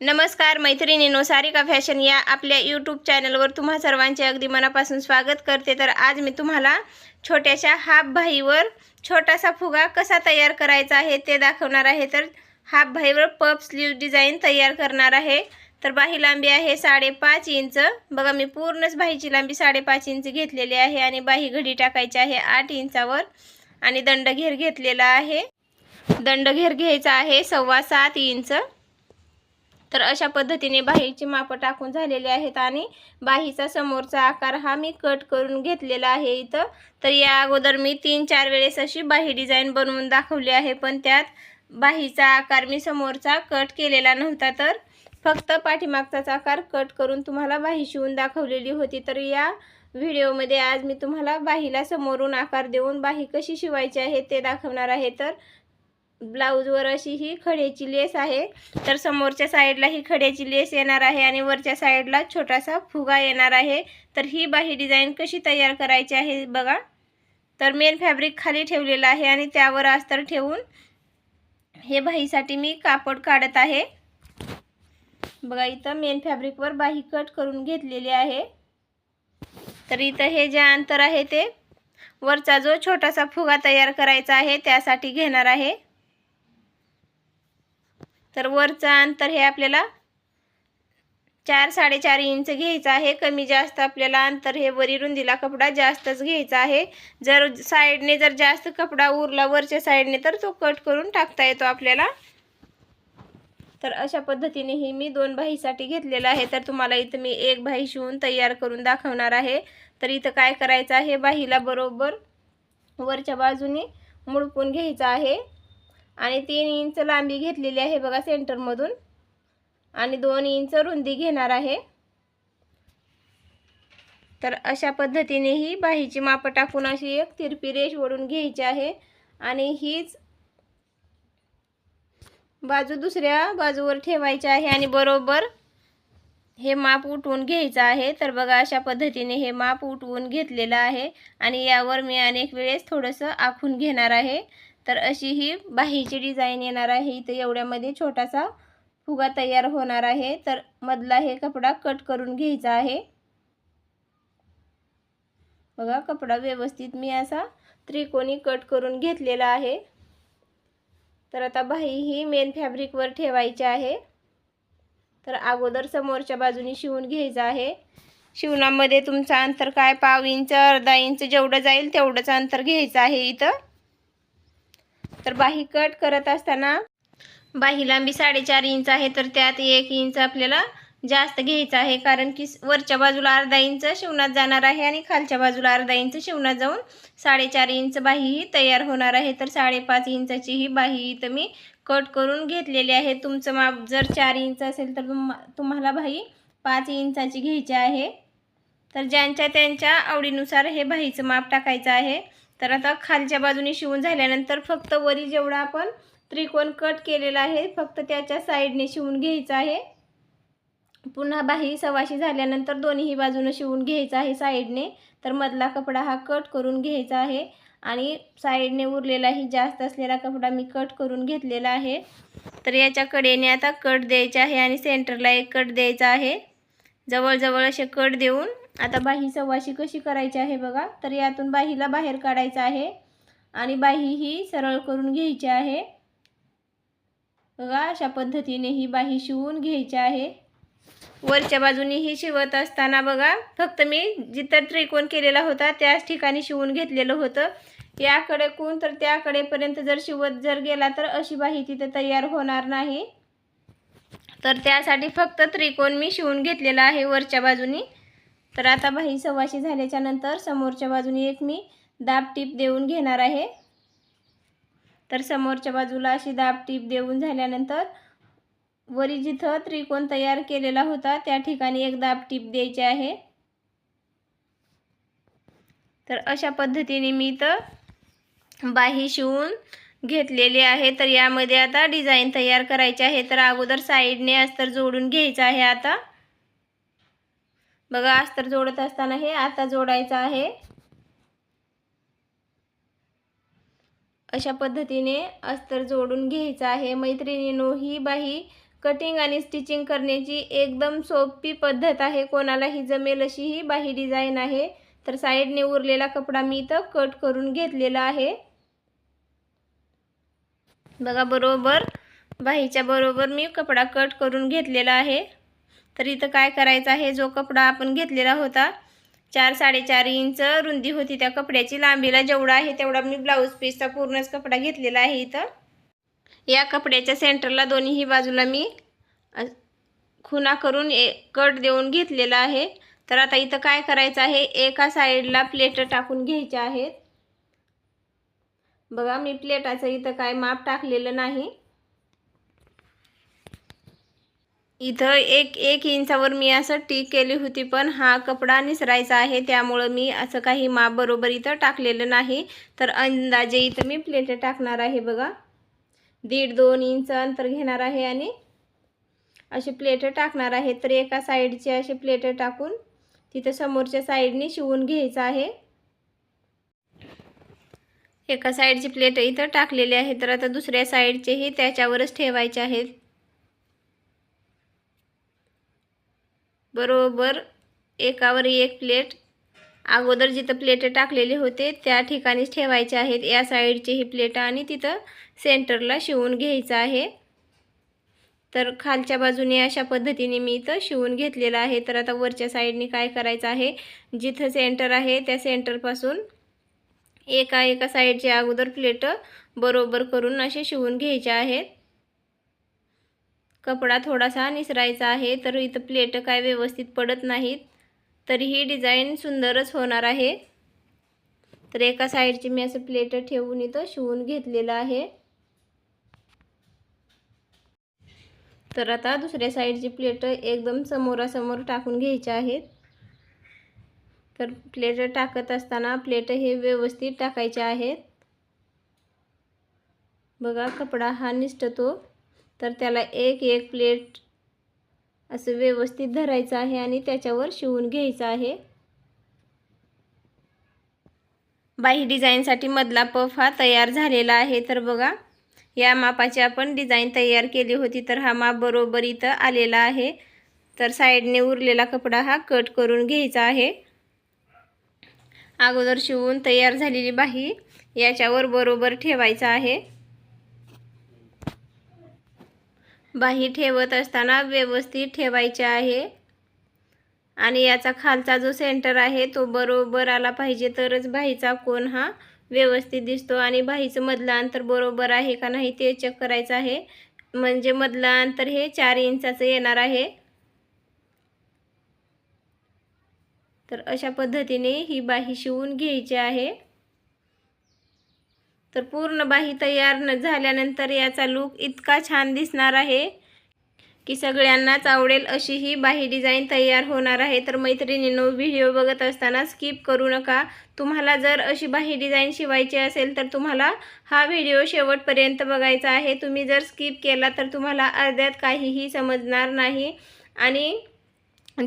नमस्कार मैत्रिणीनो सारिका फॅशन या आपल्या यूट्यूब चॅनलवर तुम्हा सर्वांचे अगदी मनापासून स्वागत करते. तर आज मी तुम्हाला छोट्याशा हाफ भाईवर छोटासा फुगा कसा तयार करायचा आहे ते दाखवणार आहे. तर हाफ भाईवर पप स्लीव डिझाईन तयार करणार आहे. तर बाही लांबी आहे साडेपाच इंच. बघा मी पूर्णच बाहीची लांबी साडेपाच इंच घेतलेली आहे आणि बाही घडी टाकायची आहे आठ इंचावर आणि दंड घेर घेतलेला आहे. दंड घेर घ्यायचा आहे सव्वा सात इंच. तर अशा पद्धतीने बाहीची मापं टाकून झालेले आहेत आणि बाहीचा समोरचा आकार हा मी कट करून घेतलेला आहे इथं. तर या अगोदर मी तीन चार वेळेस अशी बाही डिझाईन बनवून दाखवली आहे पण त्यात बाहीचा आकार मी समोरचा कट केलेला नव्हता. तर फक्त पाठीमागचाच आकार कट करून तुम्हाला बाही शिवून दाखवलेली होती. तर या व्हिडिओमध्ये आज मी तुम्हाला बाहीला समोरून आकार देऊन बाही कशी शिवायची आहे ते दाखवणार आहे. तर ब्लाऊजवर अशी ही खड्याची लेस आहे. तर समोरच्या साईडला ही खड्याची लेस येणार आहे आणि वरच्या साईडला छोटासा फुगा येणार आहे. तर ही बाही डिझाईन कशी तयार करायची आहे बघा. तर मेन फॅब्रिक खाली ठेवलेलं आहे आणि त्यावर अस्तर ठेवून हे बाहीसाठी मी कापड काढत आहे. बघा इथं मेन फॅब्रिकवर बाही कट करून घेतलेली आहे. तर इथं हे जे अंतर आहे ते वरचा जो छोटासा फुगा तयार करायचा आहे त्यासाठी घेणार आहे. तर वरचं अंतर हे आपल्याला चार साडेचार इंच घ्यायचं आहे. कमी जास्त आपल्याला अंतर हे वरी रुंदीला कपडा जास्तच घ्यायचा आहे. जर साईडने जर जास्त कपडा उरला वरच्या साईडने तर तो कट करून टाकता येतो आपल्याला. तर अशा पद्धतीने ही मी दोन भाईसाठी घेतलेलं आहे. तर तुम्हाला इथं मी एक भाई शिवून तयार करून दाखवणार आहे. तर इथं काय करायचं आहे? बाहीला बरोबर वरच्या बाजूने मुडपून घ्यायचं आहे. आणि तीन इंच लांबी घेतलेली आहे बघा सेंटरमधून. आणि दोन इंच रुंदी घेणार आहे. तर अशा पद्धतीने ही बाहीची मापं टाकून अशी एक तिरपी रेष ओढून घ्यायची आहे. आणि हीच बाजू दुसऱ्या बाजूवर ठेवायची आहे आणि बरोबर हे माप उठवून घ्यायचं आहे. तर बघा अशा पद्धतीने हे माप उठवून घेतलेलं आहे. आणि यावर मी अनेक वेळेस थोडंसं आखून घेणार आहे. तर अशी ही बाहीची डिझाईन येणार आहे. इथं एवढ्यामध्ये छोटासा फुगा तयार होणार आहे. तर मधला हे कपडा कट करून घ्यायचा आहे. बघा कपडा व्यवस्थित मी असा त्रिकोणी कट करून घेतलेला आहे. तर आता बाही ही मेन फॅब्रिकवर ठेवायची आहे. तर अगोदर समोरच्या बाजूने शिवून घ्यायचं आहे. शिवणामध्ये तुमचं अंतर काय? पाव इंच अर्धा इंच जेवढं जाईल तेवढंच अंतर घ्यायचं आहे इथं. तर बाही कट करत असताना बाही लांबी साडेचार इंच आहे तर त्यात एक इंच आपल्याला जास्त घ्यायचं आहे कारण की वरच्या बाजूला अर्धा इंच शिवणात जाणार आहे आणि खालच्या बाजूला अर्धा इंच शिवणात जाऊन साडेचार इंच बाही ही तयार होणार आहे. तर साडेपाच इंचाची ही बाही इथं मी कट करून घेतलेली आहे. तुमचं माप जर चार इंच असेल तर तुम तुम्हाला बाही पाच इंचाची घ्यायची आहे. तर ज्यांच्या त्यांच्या आवडीनुसार हे बाहीचं माप टाकायचं आहे. तर आता खालच्या बाजूने शिवून झाल्यानंतर फक्त वरी जेवढा आपण त्रिकोण कट केलेला आहे फक्त त्याच्या साईडने शिवून घ्यायचं आहे. पुन्हा बाही सवाशी झाल्यानंतर दोन्ही बाजूनं शिवून घ्यायचं आहे साईडने. तर मधला कपडा हा कट करून घ्यायचा आहे. आणि साईडने उरलेलाही जास्त असलेला कपडा मी कट करून घेतलेला आहे. तर याच्या कडेने आता कट द्यायचा आहे आणि सेंटरला एक कट द्यायचा आहे. जवळजवळ असे कट देऊन आता बाही सव्वाशी कशी करायची आहे बघा. तर यातून बाहीला बाहेर काढायचं आहे. आणि बाही ही सरळ करून घ्यायची आहे. बघा अशा पद्धतीने ही बाही शिवून घ्यायची आहे. वरच्या बाजूने ही शिवत असताना बघा फक्त मी जिथं त्रिकोण केलेला होता त्याच ठिकाणी शिवून घेतलेलं होतं. याकडे कोण तर त्याकडेपर्यंत जर शिवत जर गेला तर अशी बाही तिथं तयार होणार नाही. तर त्यासाठी फक्त त्रिकोण मी शिवून घेतलेला आहे वरच्या बाजूनी. तर आता बाही सव्वाशी झाल्याच्यानंतर समोरच्या बाजूने एक मी दाब टीप देऊन घेणार आहे. तर समोरच्या बाजूला अशी दाब टीप देऊन झाल्यानंतर वरी जिथं त्रिकोण तयार केलेला होता त्या ठिकाणी एक दाब टीप द्यायची आहे. तर अशा पद्धतीने मी तर बाही शिवून घेतलेली आहे. तर यामध्ये आता डिझाईन तयार करायची आहे. तर अगोदर साईडने अस्तर जोडून घ्यायचं आहे आता. बघा अस्तर जोडत असताना हे आता जोडायचं आहे. अशा पद्धतीने अस्तर जोडून घ्यायचं आहे. मैत्रिणीनो ही बाही कटिंग आणि स्टिचिंग करण्याची एकदम सोपी पद्धत आहे. कोणालाही जमेल अशी ही बाही डिझाईन आहे. तर साईडने उरलेला कपडा मी इथं कट करून घेतलेला आहे. बघा बरोबर बाहीच्या बरोबर मी कपडा कट करून घेतलेला आहे. तर इथं काय करायचं आहे? जो कपडा आपण घेतलेला होता चार साडेचार इंच रुंदी होती त्या कपड्याची. लांबीला जेवढा आहे तेवढा मी ब्लाऊज पीसचा पूर्णच कपडा घेतलेला आहे इथं. या कपड्याच्या सेंटरला दोन्हीही बाजूला मी खुना करून ए कट देऊन घेतलेला आहे. तर आता इथं काय करायचं आहे? एका साईडला प्लेट टाकून घ्यायच्या आहेत. बघा मी प्लेटाचं इथं काय माप टाकलेलं नाही. इथं एक एक इंचावर मी असं टीक केली होती पण हा कपडा निसरायचा आहे त्यामुळं मी असं काही माप बरोबर इथं टाकलेलं नाही. तर अंदाजे इथं मी प्लेट टाकणार आहे बघा. दीड दोन इंच अंतर घेणार आहे आणि अशी प्लेट टाकणार आहे. तर एका साईडचे असे प्लेट टाकून तिथं समोरच्या साईडने शिवून घ्यायचं आहे. एका साईडची प्लेट इथं टाकलेली आहे. तर आता दुसऱ्या साईडचेही त्याच्यावरच ठेवायचे आहेत. बरोबर एकावर एक प्लेट. अगोदर जिथं प्लेट टाकलेले होते त्या ठिकाणीच ठेवायचे आहेत. या साईडची ही प्लेट आणि तिथं सेंटरला शिवून घ्यायचं आहे. तर खालच्या बाजूने अशा पद्धतीने मी इथं शिवून घेतलेलं आहे. तर आता वरच्या साईडने काय करायचं आहे? जिथं सेंटर आहे त्या सेंटरपासून एका एका साईडच्या अगोदर प्लेट बरोबर करून असे शिवून घ्यायचे आहेत. कपडा थोडासा निसरायचा आहे तर इथं प्लेट काय व्यवस्थित पडत नाहीत तरीही डिझाईन सुंदरच होणार आहे. तर एका साईडची मी असं प्लेट ठेवून इथं शिवून घेतलेलं आहे. तर आता दुसऱ्या साईडची प्लेट एकदम समोरासमोर टाकून घ्यायच्या आहेत. तर प्लेट टाकत असताना प्लेट हे व्यवस्थित टाकायचे आहेत. बघा कपडा हा निसटतो. तर त्याला एक एक प्लेट असं व्यवस्थित धरायचं आहे आणि त्याच्यावर शिवून घ्यायचं आहे. बाही डिझाईनसाठी मधला पफ हा तयार झालेला आहे. तर बघा या मापाची आपण डिझाईन तयार केली होती तर हा माप बरोबर इथं आलेला आहे. तर साईडने उरलेला कपडा हा कट करून घ्यायचा आहे. अगोदर शिवून तयार झालेली बाही याच्यावर बरोबर ठेवायचा आहे. बाही ठेवत असताना व्यवस्थित ठेवायचे आहे. आणि याचा खालचा जो सेंटर आहे तो बरोबर आला पाहिजे. तरच बाहीचा कोण हा व्यवस्थित दिसतो. आणि बाहीचं मधलं अंतर बरोबर आहे का नाही ते चेक करायचं आहे. म्हणजे मधलं अंतर हे चार इंचाचं येणार आहे. तर अशा पद्धतीने ही बाही शिवून घ्यायची आहे. तर पूर्ण बाही तयार न झाल्यानंतर याचा लूक इतका छान दिसणार आहे की सगळ्यांनाच आवडेल अशी ही बाही डिझाईन तयार होणार आहे. तर मैत्रिणींनो व्हिडिओ बघत असताना स्किप करू नका. तुम्हाला जर अशी बाही डिझाईन शिवायची असेल तर तुम्हाला हा व्हिडिओ शेवटपर्यंत बघायचा आहे. तुम्ही जर स्किप केला तर तुम्हाला अर्ध्यात काहीही समजणार नाही. आणि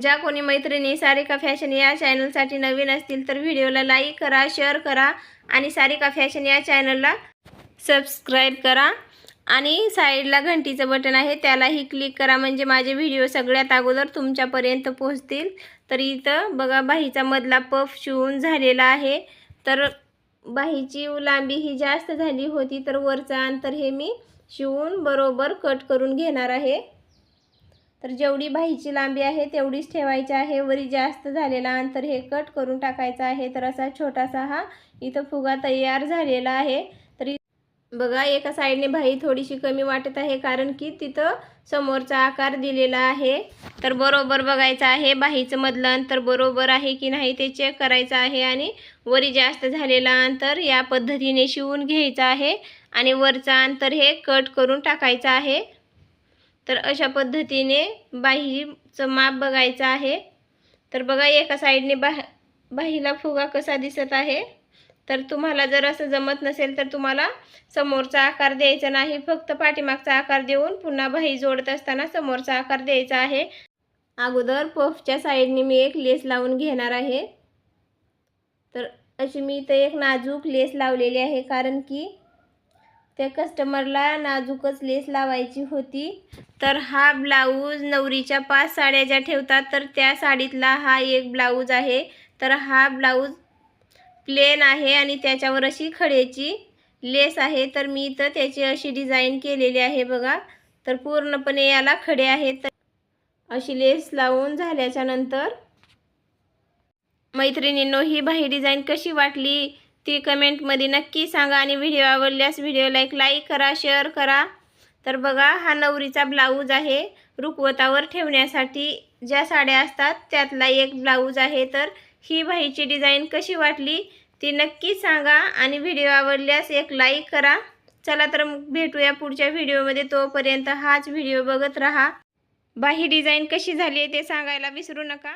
ज्या कोणी मैत्रिणी सारिका फॅशन या चॅनलसाठी नवीन असतील तर व्हिडिओला लाईक करा शेअर करा आणि सारिका फॅशन या चॅनलला सबस्क्राईब करा. आणि साईडला घंटीचं बटन आहे त्यालाही क्लिक करा. म्हणजे माझे व्हिडिओ सगळ्यात अगोदर तुमच्यापर्यंत पोहोचतील. तर इथं बघा बाहीचा मधला पफ शिवून झालेला आहे. तर बाहीची लांबी ही जास्त झाली होती तर वरचं अंतर हे मी शिवून बरोबर कट करून घेणार आहे. तर जेवढी भाईची लांबी आहे तेवढीच ठेवायची आहे. वरी जास्त झालेला अंतर हे कट करून टाकायचं आहे. तर असा छोटासा हा इथं फुगा तयार झालेला आहे. तरी बघा एका साईडने भाई थोडीशी कमी वाटत आहे कारण की तिथं समोरचा आकार दिलेला आहे. तर बरोबर बघायचं आहे बाहीचं मधलं अंतर बरोबर आहे की नाही ते चेक करायचं आहे आणि वरी जास्त झालेला अंतर या पद्धतीने शिवून घ्यायचं आहे आणि वरचं अंतर हे कट करून टाकायचं आहे. तर अशा पद्धतीने बाहीचं माप बघायचं आहे. तर बघा एका साईडने बाह बाहीला फुगा कसा दिसत आहे. तर तुम्हाला जर असं जमत नसेल तर तुम्हाला समोरचा आकार द्यायचा नाही. फक्त पाठीमागचा आकार देऊन पुन्हा बाही जोडत असताना समोरचा आकार द्यायचा आहे. अगोदर पफच्या साईडने मी एक लेस लावून घेणार आहे. तर अशी मी इथं एक नाजूक लेस लावलेली आहे कारण की त्या कस्टमरला नाजूकच लेस लावायची होती. तर हा ब्लाऊज नवरीच्या पाच साड्या ज्या ठेवतात. तर त्या साडीतला हा एक ब्लाऊज आहे. तर हा ब्लाऊज प्लेन आहे आणि त्याच्यावर अशी खड्याची लेस आहे. तर मी इथं त्याची अशी डिझाईन केलेली आहे बघा. तर पूर्णपणे याला खडे आहेत. अशी लेस लावून झाल्याच्यानंतर मैत्रिणींनो ही बाही डिझाईन कशी वाटली? ती कमेंटमध्ये नक्की सांगा आणि व्हिडिओ आवडल्यास व्हिडिओला एक लाईक करा शेअर करा. तर बघा हा नवरीचा ब्लाऊज आहे रुखवतावर ठेवण्यासाठी. ज्या साड्या असतात त्यातला एक ब्लाऊज आहे. तर ही बाहीची डिझाईन कशी वाटली ती नक्की सांगा आणि व्हिडिओ आवडल्यास एक लाईक करा. चला तर मग भेटूया पुढच्या व्हिडिओमध्ये. तोपर्यंत हाच व्हिडिओ बघत राहा. बाही डिझाईन कशी झाली आहे ते सांगायला विसरू नका.